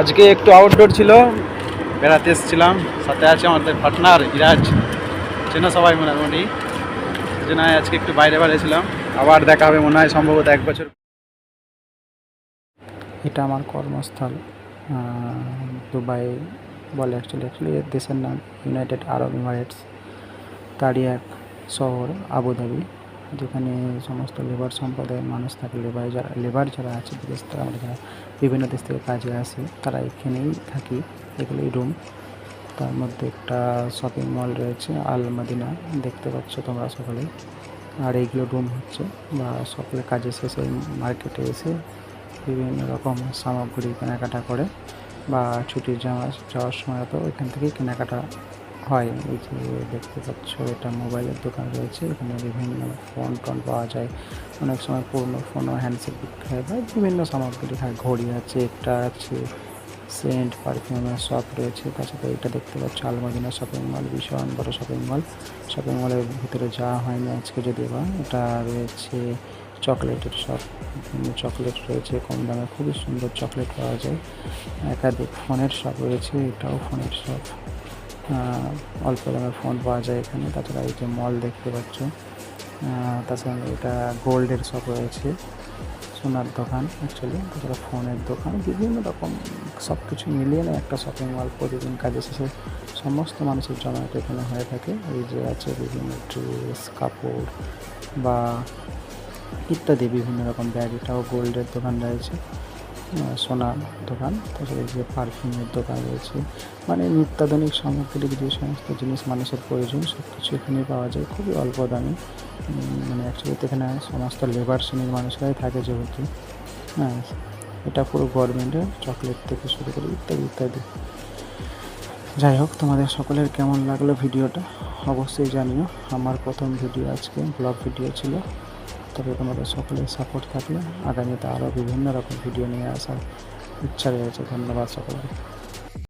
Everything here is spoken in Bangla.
আজকে একটু আউটডোর ছিল, বেড়াতে এসেছিলাম। সাথে আছে আমাদের পার্টনার ইরাজ। চেনা সবাই মোটামুটি? সেই জন্য আজকে একটু বাইরে বাইরে ছিলাম আবার দেখা হবে, মনে হয় সম্ভবত এক বছর। এটা আমার কর্মস্থল। দুবাই বলে অ্যাকচুয়ালি অ্যাকচুয়ালি দেশের নাম ইউনাইটেড আরব এমিরেটস তারই এক শহর, আবুধাবি। যেখানে সমস্ত লেবার সম্প্রদায়ের মানুষ থাকে, লেবার যারা লেবার যারা আছে, বিদেশ থেকে আমরা যারা বিভিন্ন দেশ থেকে কাজে আসে, তারা এখানেই থাকি। এগুলোই রুম তার মধ্যে একটা শপিং মল রয়েছে, আল মাদিনা। দেখতে পাচ্ছ তোমরা সকলেই। আর এইগুলো রুম হচ্ছে। বা সকলে কাজে শেষে মার্কেটে এসে বিভিন্ন রকম সামগ্রী কেনাকাটা করে বা ছুটির যাওয়া যাওয়ার সময় তো এখান থেকেই কেনাকাটা হয় এই যে দেখতে পাচ্ছ, এটা মোবাইলের দোকান রয়েছে। এখানে বিভিন্ন ফোন টোন পাওয়া যায়। অনেক সময় পুরনো ফোনও হ্যান্ডসেট বিক্রি হয় বা বিভিন্ন সামগ্রী হয়। ঘড়ি আছে, একটা আছে সেন্ট পারফিউমের শপ রয়েছে। তাছাড়া এটা দেখতে পাচ্ছ আলমদিনা শপিং মল ভীষণ বড় শপিং মল শপিং মলের ভিতরে যাওয়া হয়নি আজকে যদি বা। এটা রয়েছে চকলেটের শপ চকলেট রয়েছে, কম দামে খুবই সুন্দর চকলেট পাওয়া যায়। একাধিক ফোনের শপ রয়েছে, এটাও ফোনের শপ অল্প দামে ফোন পাওয়া যায় এখানে। তাছাড়া এই যে মল দেখতে পাচ্ছ তাছাড়া এটা গোল্ডের শপ রয়েছে, সোনার দোকান অ্যাকচুয়ালি তাছাড়া ফোনের দোকান, বিভিন্ন রকম সব কিছু মিলিয়ে না একটা শপিং মল প্রতিদিন কাজে শেষে সমস্ত মানুষের জমায়েত এখানে হয়ে থাকে। এই যে আছে বিভিন্ন ড্রেস কাপড় বা ইত্যাদি, বিভিন্ন রকম ব্যাগ এটাও গোল্ডের দোকান রয়েছে। সোনার দোকান তাছাড়া যে পারফিউমের দোকান রয়েছে। মানে নিত্যাধুনিক সামগ্রিক যে সমস্ত জিনিস মানুষের প্রয়োজন সব কিছু এখানে পাওয়া যায়, খুবই অল্প দামে। মানে অ্যাকচুয়ালি এখানে সমস্ত লেবার শ্রেণির মানুষরাই থাকে যেহেতু। হ্যাঁ এটা পুরো গভর্নমেন্টের চকলেট থেকে শুরু করে ইত্যাদি ইত্যাদি। যাই হোক, তোমাদের সকলের কেমন লাগল ভিডিওটা? অবশ্যই জানিও। আমার প্রথম ভিডিও আজকে ব্লগ ভিডিও ছিল। তবে তোমাদের সকলের সাপোর্ট থাকলে আগামীতে আরও বিভিন্ন রকম ভিডিও নিয়ে আসার ইচ্ছা রয়েছে। ধন্যবাদ সকলকে।